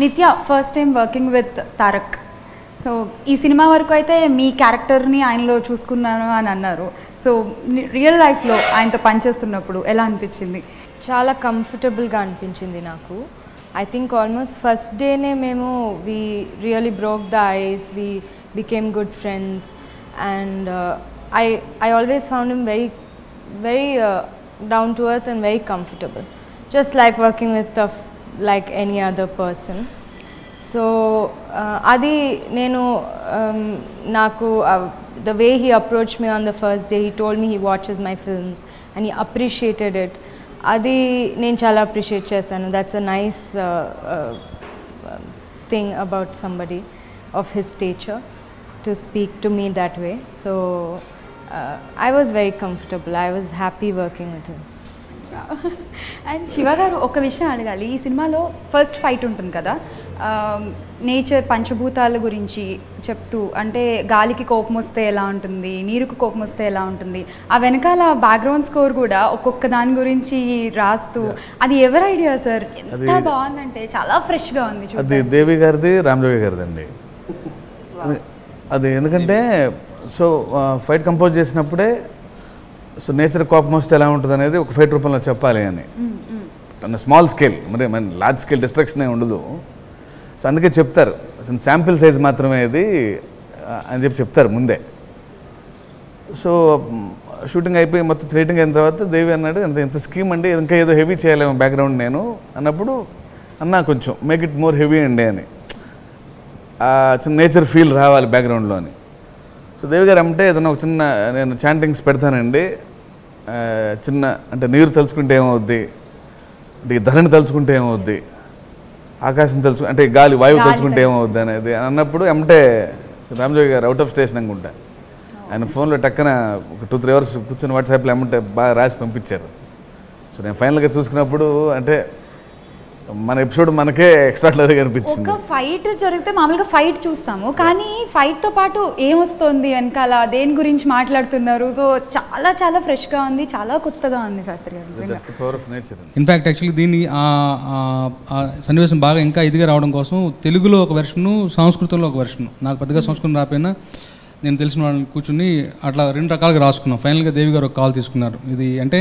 Nithya first time working with Tarak so ఈ cinema వరకు అయితే మీ క్యారెక్టర్ని ఆయనలో చూసుకున్నాను అని అన్నారు. సో రియల్ లైఫ్లో ఆయనతో పనిచేస్తున్నప్పుడు ఎలా అనిపించింది? చాలా కంఫర్టబుల్గా అనిపించింది నాకు. ఐ థింక్ ఆల్మోస్ట్ ఫస్ట్ డేనే మేము we really broke the ice we became good friends and I I always found him very very down to earth and very comfortable just like working with like any other person so అది నేను um, నాకు the way he approach me on the first day he told me he watches my films and he appreciated it అది నేను చాలా appreciate చేశాను that's a nice thing about somebody of his stature to speak to me that way so I was very comfortable I was happy working with him and Shiva garu ఒక విషయం అడగాలి. ఈ సినిమాలో first fight ఉంటుంది కదా. Nature పంచభూతాల గురించి చెప్తూ అంటే గాలికి కోపం వస్తే ఎలా ఉంటుంది నీరుకు కోపం వస్తే ఎలా ఉంటుంది ఆ వెనకాల బ్యాక్గ్రౌండ్ స్కోర్ కూడా ఒక్కొక్క దాని గురించి రాస్తూ అది ఎవరి ఐడియా సార్ ఎంత బాగుందంటే చాలా ఫ్రెష్గా ఉంది అది దేవి గారిది రామజోగి గారిది అండి అది ఎందుకంటే సో ఫైట్ కంపోజ్ చేసినప్పుడే సో నేచర్ కోపం వస్తే ఎలా ఉంటుంది అనేది ఒక ఫైట్ రూపంలో చెప్పాలి అని. అన్న స్మాల్ స్కేల్ మరి మన లార్జ్ స్కేల్ డిస్ట్రక్షన్ ఏ ఉండదు. సో అందుకే చెప్తారు అసలు శాంపిల్ సైజ్ మాత్రమే ఇది అని చెప్పి చెప్తారు ముందే. సో షూటింగ్ అయిపోయి మొత్తం రేటింగ్ అయిన తర్వాత దేవి అన్నాడు ఇంత ఇంత స్కీమ్ అండి ఇంకా ఏదో హెవీ చేయలేము బ్యాక్గ్రౌండ్ నేను అన్నప్పుడు అన్నా కొంచెం మేక్ ఇట్ మోర్ హెవీ అండి అని. చిన్న నేచర్ ఫీల్ రావాలి బ్యాక్గ్రౌండ్లో అని సో దేవి గారు అంటే ఏదైనా ఒక చిన్న నేను చాంటింగ్స్ పెడతానండి చిన్న అంటే నీరు తలుచుకుంటే ఏమవుద్ది? అంటే ధరణి తలుచుకుంటే ఏమవుద్ది? ఆకాశం తలుచు అంటే గాలి వాయువు తలుచుకుంటే ఏమవుద్ది అనేది. అన్నప్పుడు ఎమ్మటే రామజోగి గారు అవుట్ ఆఫ్ స్టేషన్ అనుకుంటా. ఆయన ఫోన్లో టక్కన ఒక టూ త్రీ అవర్స్ కూర్చొని వాట్సాప్లో ఎమ్మంటే బాగా రాసి పంపించారు. సో నేను ఫైనల్గా చూసుకున్నప్పుడు అంటే మన ఎపిసోడ్ మనకే ఎక్స్ట్రాడినరీగా అనిపించింది. ఒక ఫైట్ జరిగితే మామూలుగా ఫైట్ చూస్తాము కానీ fight తో పాటు ఏమొస్తుంది వెనకాల దేని గురించి మాట్లాడుతున్నారు? సో చాలా చాలా fresh గా ఉంది చాలా కొత్తగా ఉంది శాస్త్రి గారు ఇన్ఫ్యాక్ట్ యాక్చువల్లీ దీన్ని ఆ- ఆ- ఆ సన్నివేశం బాగా ఇంకా ఇదిగా రావడం కోసం తెలుగులో ఒక వెర్షను సంస్కృతంలో ఒక వెర్షను నాకు పెద్దగా సంస్కృతం రాపోయినా నేను తెలిసిన వాళ్ళని కూర్చుని అట్లా రెండు రకాలుగా రాసుకున్నాం. ఫైనల్గా దేవి గారు ఒక కాల్ తీసుకున్నారు. ఇది అంటే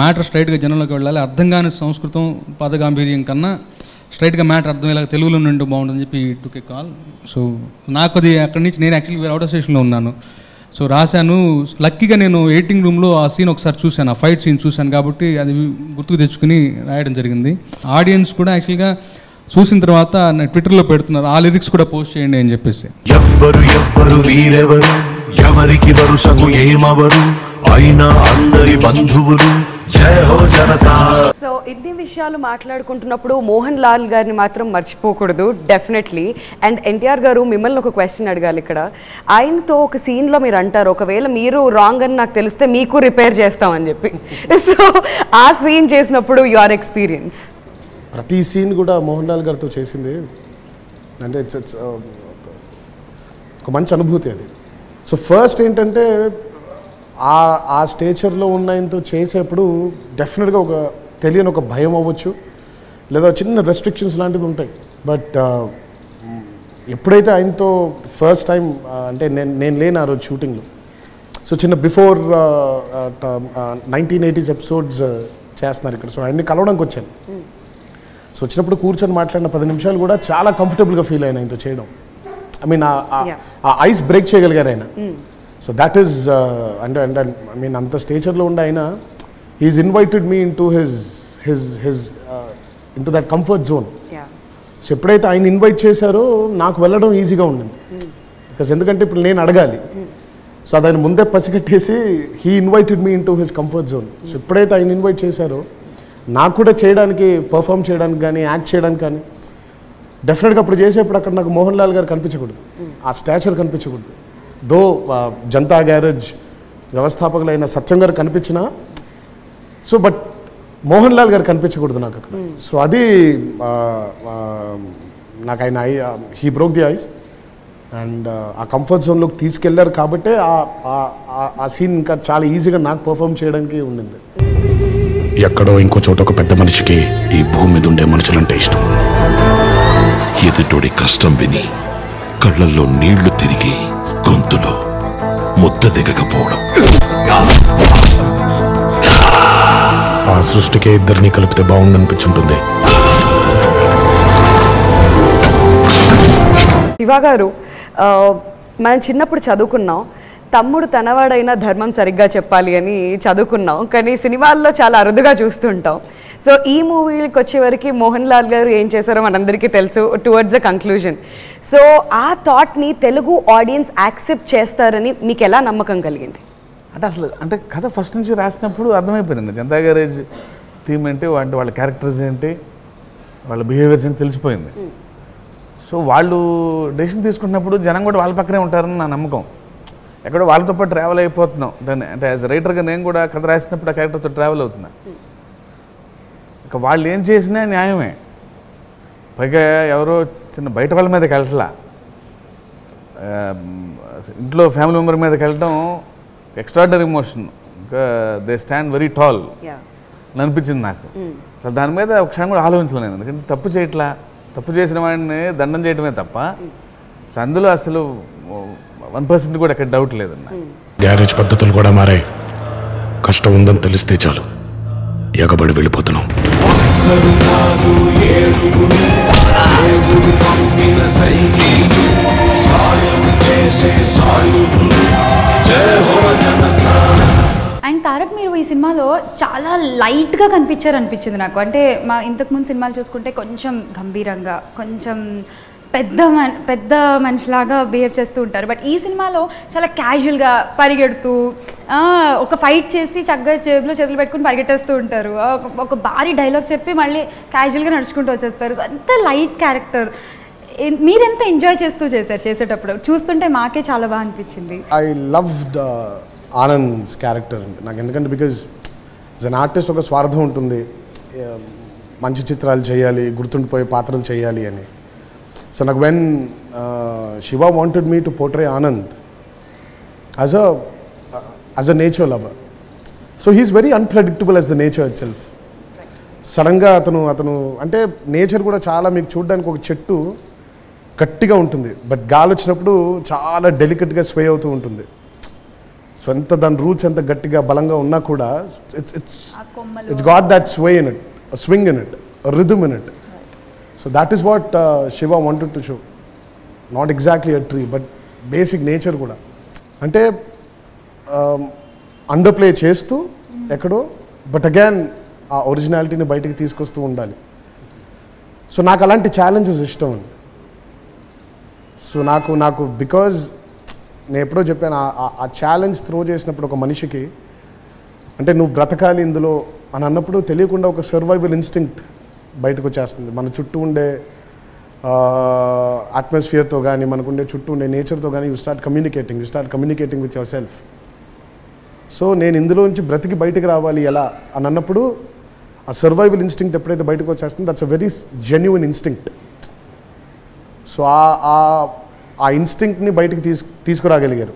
మ్యాటర్ స్ట్రైట్గా జనంలోకి వెళ్ళాలి. అర్థం కాని సంస్కృతం పదగాంభీర్యం కన్నా స్ట్రైట్గా మ్యాటర్ అర్థమయ్యేలాగా తెలుగులో నుండి బాగుంటుందని చెప్పి టుక్ ఏ కాల్ సో నాకు అది అక్కడి నుంచి నేను యాక్చువల్లీ అవుట్ ఆఫ్ స్టేషన్లో ఉన్నాను. సో రాశాను. లక్కీగా నేను ఎడిటింగ్ రూమ్లో ఆ సీన్ ఒకసారి చూశాను. ఆ ఫైట్ సీన్ చూశాను కాబట్టి అది గుర్తుకు తెచ్చుకుని రాయడం జరిగింది. ఆడియన్స్ కూడా యాక్చువల్గా చూసిన తర్వాత ట్విట్టర్లో పెడుతున్నారు ఆ లిరిక్స్ కూడా పోస్ట్ చేయండి అని చెప్పేసి. ఎవ్వరు ఎవ్వరు వీరెవరు? ఎవరికి వరుసకు ఏమవరు? అయినా అందరి బంధువులు సో ఇన్ని విషయాలు మాట్లాడుకుంటున్నప్పుడు మోహన్ లాల్ గారిని మాత్రం మర్చిపోకూడదు డెఫినెట్లీ. అండ్ ఎన్టీఆర్ గారు మిమ్మల్ని ఒక క్వశ్చన్ అడగాలి ఇక్కడ. ఆయనతో ఒక సీన్లో మీరు అంటారు ఒకవేళ మీరు రాంగ్ అని నాకు తెలిస్తే మీకు రిపేర్ చేస్తామని చెప్పి. సో ఆ సీన్ చేసినప్పుడు యువర్ ఎక్స్పీరియన్స్ ప్రతి సీన్ కూడా మోహన్ లాల్ గారితో చేసింది. అంటే ఇట్స్ um, ఒక మంచి అనుభూతి అది. సో ఫస్ట్ ఏంటంటే ఆ ఆ స్టేచర్లో ఉన్న ఆయనతో చేసేప్పుడు డెఫినెట్గా ఒక తెలియని ఒక భయం అవ్వచ్చు. లేదా చిన్న రెస్ట్రిక్షన్స్ లాంటిది ఉంటాయి. బట్ uh, ఎప్పుడైతే ఆయనతో ఫస్ట్ టైం uh, అంటే నేను నేను లేను ఆ రోజు షూటింగ్లో సో చిన్న బిఫోర్ నైన్టీన్ ఎయిటీస్ ఎపిసోడ్స్ చేస్తున్నారు ఇక్కడ. సో ఆయన్ని కలవడానికి వచ్చాను. Hmm. సో వచ్చినప్పుడు కూర్చొని మాట్లాడిన పది నిమిషాలు కూడా చాలా కంఫర్టబుల్గా ఫీల్ అయిన ఆయనతో చేయడం. I mean. ఆ ఐస్ బ్రేక్ చేయగలిగారు ఆయన. సో దాట్ ఈస్ అంటే అంటే ఐ మీన్ అంత స్టేచర్లో ఉండే ఆయన he is invited me into his his his into that comfort zone so ఎప్పుడైతే ఆయన ఇన్వైట్ చేశారో నాకు వెళ్ళడం ఈజీగా ఉండింది. బికాస్ ఎందుకంటే ఇప్పుడు నేను అడగాలి. సో అది ఆయన ముందే పసిగట్టేసి he invited me into his comfort zone so ఎప్పుడైతే ఆయన ఇన్వైట్ చేశారో నాకు కూడా చేయడానికి పర్ఫామ్ చేయడానికి కానీ యాక్ట్ చేయడానికి కానీ డెఫినెట్గా అప్పుడు చేసేప్పుడు అక్కడ నాకు మోహన్ లాల్ గారు కనిపించకూడదు. ఆ స్టాచర్ కనిపించకూడదు. దో జనతా గ్యారేజ్ వ్యవస్థాపకులైన సత్యం గారు కనిపించినా సో బట్ మోహన్ లాల్ గారు కనిపించకూడదు నాకు అక్కడ. సో అది నాకు ఆయన I he broke the ice and ఆ కంఫర్ట్ జోన్లోకి తీసుకెళ్ళారు కాబట్టే ఆ- ఆ సీన్ ఇంకా చాలా ఈజీగా నాకు పర్ఫామ్ చేయడానికి ఉండింది. ఎక్కడో ఇంకో చోట ఒక పెద్ద మనిషికి ఈ భూమి మీద ఉండే మనుషులంటే ఇష్టం. ఎదుటోడి కష్టం విని కళ్ళల్లో నీళ్ళు తిరిగి గొంతులో ముద్ద దిగకపోవడం. ఆ సృష్టికే ఇద్దరిని కలిపితే బాగుండనిపించుంటుంది. శివ గారు మనం చిన్నప్పుడు చదువుకున్నాం. తమ్ముడు తనవాడైనా ధర్మం సరిగ్గా చెప్పాలి అని చదువుకున్నాం. కానీ సినిమాల్లో చాలా అరుదుగా చూస్తుంటాం. సో ఈ మూవీకి వచ్చేవరకు మోహన్ లాల్ గారు ఏం చేశారో మనందరికీ తెలుసు టువర్డ్స్ ద కంక్లూజన్ సో ఆ థాట్ని తెలుగు ఆడియన్స్ యాక్సెప్ట్ చేస్తారని మీకు ఎలా నమ్మకం కలిగింది? అంటే అసలు అంటే కథ ఫస్ట్ నుంచి రాసినప్పుడు అర్థమైపోయిందండి జనతా గ్యారేజ్ థీమ్ ఏంటి అంటే వాళ్ళ క్యారెక్టర్స్ ఏంటి వాళ్ళ బిహేవియర్స్ ఏంటి తెలిసిపోయింది. సో వాళ్ళు డెసిషన్ తీసుకుంటున్నప్పుడు జనం కూడా వాళ్ళ పక్కనే ఉంటారని నా నమ్మకం. ఎక్కడో వాళ్ళతో పాటు ట్రావెల్ అయిపోతున్నాం. అంటే అంటే యాజ్ రైటర్గా నేను కూడా కథ రాసినప్పుడు ఆ క్యారెక్టర్తో ట్రావెల్ అవుతున్నా. ఇక వాళ్ళు ఏం చేసినా న్యాయమే. పైగా ఎవరో చిన్న బయట వాళ్ళ మీదకి వెళ్ళట్లా. ఇంట్లో ఫ్యామిలీ మెంబర్ మీదకి వెళ్ళటం ఎక్స్ట్రాడనరీ ఇమోషన్ ఇంకా దే స్టాండ్ వెరీ టాల్ అని అనిపించింది నాకు. అసలు దాని మీద ఒక క్షణం కూడా ఆలోచించలేను నేను. ఎందుకంటే తప్పు చేయట్లా. తప్పు చేసిన వాడిని దండం చేయటమే తప్ప. సో అందులో అసలు వన్ పర్సెంట్ కూడా ఎక్కడ డౌట్ లేదన్న. గ్యారేజ్ పద్ధతులు కూడా మారాయి. కష్టం ఉందని తెలిస్తే చాలు. ఎగబడి వెళ్ళిపోతున్నాం. అండ్ తారక్ మీరు ఈ సినిమాలో చాలా లైట్గా కనిపించారు అనిపించింది నాకు. అంటే మా ఇంతకుముందు సినిమాలు చూసుకుంటే కొంచెం గంభీరంగా కొంచెం పెద్ద మన్ పెద్ద మనిషిలాగా బిహేవ్ చేస్తూ ఉంటారు. బట్ ఈ సినిమాలో చాలా క్యాజువల్గా పరిగెడుతూ ఒక ఫైట్ చేసి చక్కగా జేబులో చేతులు పెట్టుకుని పరిగెట్టేస్తూ ఉంటారు. ఒక- భారీ డైలాగ్ చెప్పి మళ్ళీ క్యాజువల్గా నడుచుకుంటూ వచ్చేస్తారు. సో అంత లైట్ క్యారెక్టర్. మీరెంత ఎంజాయ్ చేస్తూ చేశారు చేసేటప్పుడు? చూస్తుంటే మాకే చాలా బాగా అనిపించింది. ఐ లవ్డ్ ఆనంద్స్ క్యారెక్టర్ నాకు ఎందుకంటే బికాజ్ యాజ్ అన్ ఆర్టిస్ట్ ఒక స్వార్థం ఉంటుంది. మంచి చిత్రాలు చేయాలి గుర్తుండిపోయే పాత్రలు చేయాలి అని. సో నాకు when Shiva wanted me to portray Anand as a as a nature lover so he's very unpredictable as the nature itself సడన్గా అతను అతను అంటే నేచర్ కూడా చాలా మీకు చూడడానికి ఒక చెట్టు గట్టిగా ఉంటుంది బట్ గాలి వచ్చినప్పుడు చాలా డెలికేట్గా స్వే అవుతూ ఉంటుంది సో ఎంత దాని రూట్స్ ఎంత గట్టిగా బలంగా ఉన్నా కూడా it's it's it's got that sway in it swing in it rhythm in it so that is what Shiva wanted to show not exactly a tree but basic nature కూడా. అంటే um, under play చేస్తూ ఎక్కడో but again ఆ ఒరిజినాలిటీని బయటికి తీసుకొస్తూ ఉండాలి. So నాకు అలాంటి ఛాలెంజెస్ ఇష్టం అండి. సో నాకు నాకు బికాజ్ నేను ఎప్పుడో చెప్పాను ఆ- ఆ ఛాలెంజ్ త్రో చేసినప్పుడు ఒక మనిషికి అంటే నువ్వు బ్రతకాలి ఇందులో అని అన్నప్పుడు తెలియకుండా ఒక సర్వైవల్ ఇన్స్టింక్ట్ బయటకు వచ్చేస్తుంది మన చుట్టూ ఉండే అట్మాస్ఫియర్తో కానీ మనకుండే చుట్టూ ఉండే నేచర్తో కానీ you start communicating you start communicating with yourself so నేను ఇందులోంచి బ్రతికి బయటకు రావాలి ఎలా? అని అన్నప్పుడు ఆ సర్వైవల్ ఇన్స్టింక్ట్ ఎప్పుడైతే బయటకు వచ్చేస్తుందో that's a very genuine instinct so ఆ ఆ- ఆ ఇన్స్టింక్ట్ని బయటకు తీసు తీసుకురాగలిగారు.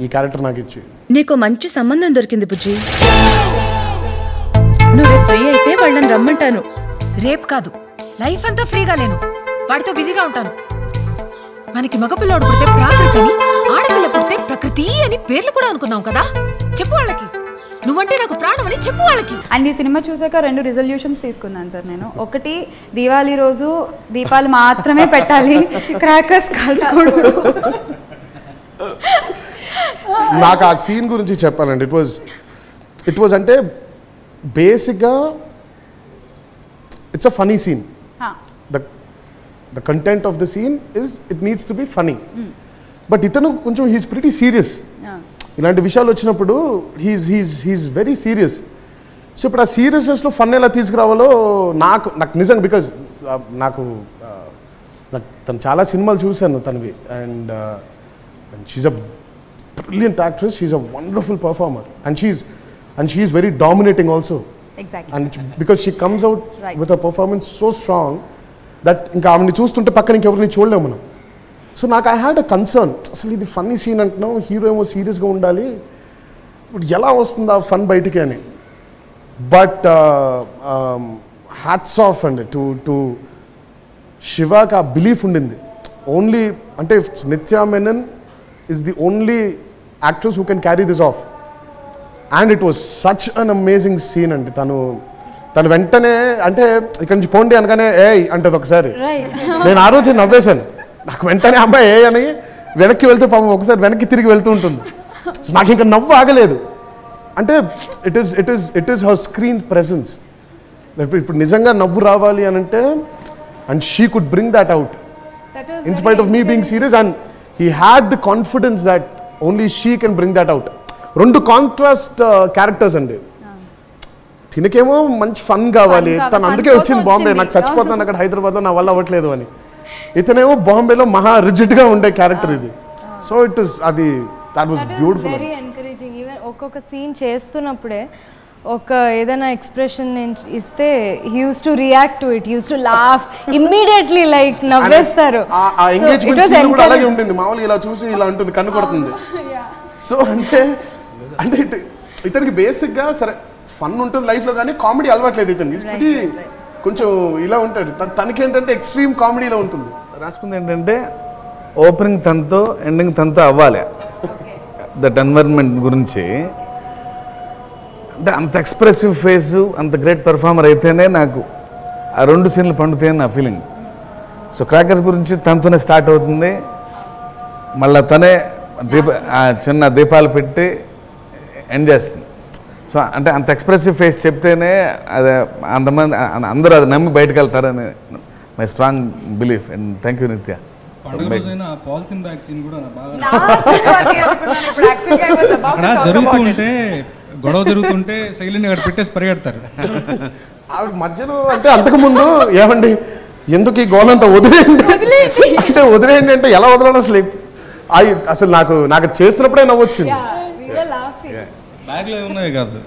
ఈ క్యారెక్టర్ నాకు ఇచ్చి. నీకు మంచి సంబంధం దొరికింది బుజ్జి. నువ్వు ఫ్రీ అయితే వాళ్ళని రమ్మంటాను. రేపు కాదు. లైఫ్ అంతా ఫ్రీగా లేను. వాడితో బిజీగా ఉంటాను. మనకి మగపిల్లోడు పుడితే ప్రాకృతి అని ఆడపిల్ల పుడితే ప్రకృతి అని పేర్లు కూడా అనుకున్నాం కదా? చెప్పు వాళ్ళకి. నువ్వంటే నాకు ప్రాణం అని చెప్పు వాళ్ళకి. అండ్ ఈ సినిమా చూసాక రెండు రిజల్యూషన్స్ తీసుకున్నాను సార్ నేను. ఒకటి దీవాళీ రోజు దీపాలు మాత్రమే పెట్టాలి. క్రాకర్స్ కాల్చకూడదు నాకు ఆ సీన్ గురించి చెప్పాలండి. ఇట్ వాజ్ ఇట్ వాజ్ అంటే బేసిక్గా it's a funny scene the the content of the scene is it needs to be funny but ఇతను కొంచెం హీస్ ప్రిటీ సీరియస్ ఇలాంటి విషయాలు వచ్చినప్పుడు he's he's he's very serious so ఇప్పుడు ఆ సీరియస్నెస్లో ఫన్ ఎలా తీసుకురావాలో నాకు నాకు నిజంగా బికాజ్ నాకు ఆ, నాకు తను చాలా సినిమాలు చూశాను తనవి. And she's a brilliant actress she's a wonderful performer and she's and she is very dominating also exactly and because she comes out. With a performance so strong that ఇంకా ఆమెని చూస్తుంటే పక్కన ఇంకెవరిని చూడలేము మనం. సో నాకు ఐ హ్యాడ్ అ కన్సర్న్ అసలు ఇది ఫన్నీ సీన్ అంటున్నాం హీరో ఏమో సీరియస్గా ఉండాలి. ఇప్పుడు ఎలా వస్తుంది ఆ ఫన్ బయటికి అని? బట్ హ్యాట్స్ ఆఫ్ అండి. టు టు శివాకి ఆ బిలీఫ్ ఉండింది. ఓన్లీ అంటే Nithya Menen is the only actress who can carry this off and it was such an amazing scene అండి. తను తను వెంటనే అంటే ఇక్కడి నుంచి పోండి అనగానే ఏ అంటది ఒకసారి. నేను ఆ రోజు నవ్వేశాను. నాకు వెంటనే అమ్మాయి ఏ అని వెనక్కి వెళ్తే పాపం ఒకసారి వెనక్కి తిరిగి వెళ్తూ ఉంటుంది. So నాకు ఇంకా నవ్వు ఆగలేదు. అంటే it is it is it is her screen presence ఇప్పుడు నిజంగా నవ్వు రావాలి అని అంటే and she could bring that out spite of me being serious and he had the confidence that only she can bring that out. రెండు contrast characters అండి. తినకేమో మంచి ఫన్ కావాలి. తను అందుకే వచ్చింది బాంబే. నాకు చచ్చిపోతాను అక్కడ హైదరాబాద్లో నా వల్ల అవ్వట్లేదు అని. ఇతనేమో బాంబేలో మహా రిజిడ్గా ఉండే క్యారెక్టర్ ఇది. సో ఇట్ ఇస్ అది that was beautiful very encouraging even ఒక్కొక్క సీన్ చేస్తున్నప్పుడే ఒక ఏదైనా ఎక్స్ప్రెషన్ నేను ఇస్తే used to react to it used to laugh immediately like నవ్వేస్తారు. ఆ ఎంగేజ్మెంట్ సీన్ కూడా అలాగే ఉంటుంది మామూలుగా ఇలా చూసి ఇలా ఉంటుంది కన్ను కొడుతుంది. సో అంటే అంటే ఇట్- ఇతనికి బేసిక్గా సరే ఫన్ ఉంటుంది లైఫ్లో కానీ కామెడీ అలవాట్లేదు ఇతనికి. ఇది కొంచెం ఇలా ఉంటాడు. తన- తనకేంటంటే ఎక్స్ట్రీమ్ కామెడీలో ఉంటుంది. రాసుకుంది ఏంటంటే ఓపెనింగ్ తనతో ఎండింగ్ తనతో అవ్వాలి. దట్ ఎన్వైర్న్మెంట్ గురించి. అంటే అంత ఎక్స్ప్రెసివ్ ఫేస్ అంత గ్రేట్ పెర్ఫార్మర్ అయితేనే నాకు ఆ రెండు సీన్లు పండుతాయని నా ఫీలింగ్ సో క్రాకర్స్ గురించి తనతోనే స్టార్ట్ అవుతుంది. మళ్ళీ తనే దీప ఆ చిన్న దీపాలు పెట్టి ఎండ్ చేస్తుంది. సో అంటే అంత ఎక్స్ప్రెసివ్ ఫేస్ చెప్తేనే అదే అంతమంది అందరూ అది నమ్మి బయటకు వెళ్తారని my strong belief and thank you Nithya polythene bag scene కూడా నాకు బాగా అక్కడ జరుగుతూ ఉంటే గొడవ జరుగుతుంటే సైలెంట్ అక్కడ పెట్టేసి పరిగెడతారు. ఆవిడ మధ్యలో అంటే అంతకుముందు ఏమండి ఎందుకు ఈ గోలంతా వదిలేయండి? అంటే వదిలేయండి అంటే ఎలా వదలడం అసలు? అసలు నాకు నాకు చేసినప్పుడే నవ్వొచ్చింది. బ్యాగ్లో ఉన్నాయి కాదు.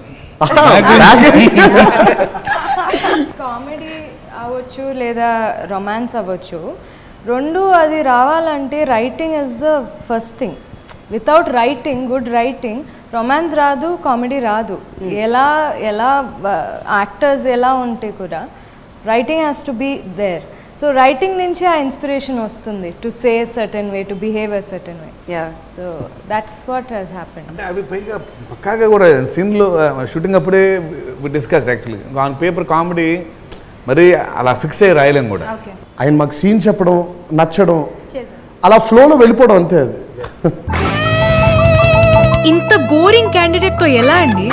కామెడీ అవ్వచ్చు లేదా రొమాన్స్ అవ్వచ్చు. రెండు అది రావాలంటే writing is the first thing without writing good writing romance రాదు కామెడీ రాదు. ఎలా ఎలా యాక్టర్స్ ఎలా ఉంటే కూడా writing has to be there so writing నుంచి ఆ ఇన్స్పిరేషన్ వస్తుంది to say certain way to behave a certain way yeah so that's what has happen అంటే అవి పైగా పక్కాగా కూడా సీన్లో షూటింగ్ అప్పుడే discussed actually on paper comedy మరి అలా ఫిక్స్ అయ్యి రాయలేం కూడా. ఆయన మాకు సీన్ చెప్పడం నచ్చడం అలా ఫ్లోలో వెళ్ళిపోవడం అంతే అది. ఇంత బోరింగ్ క్యాండిడేట్తో ఎలా అండి?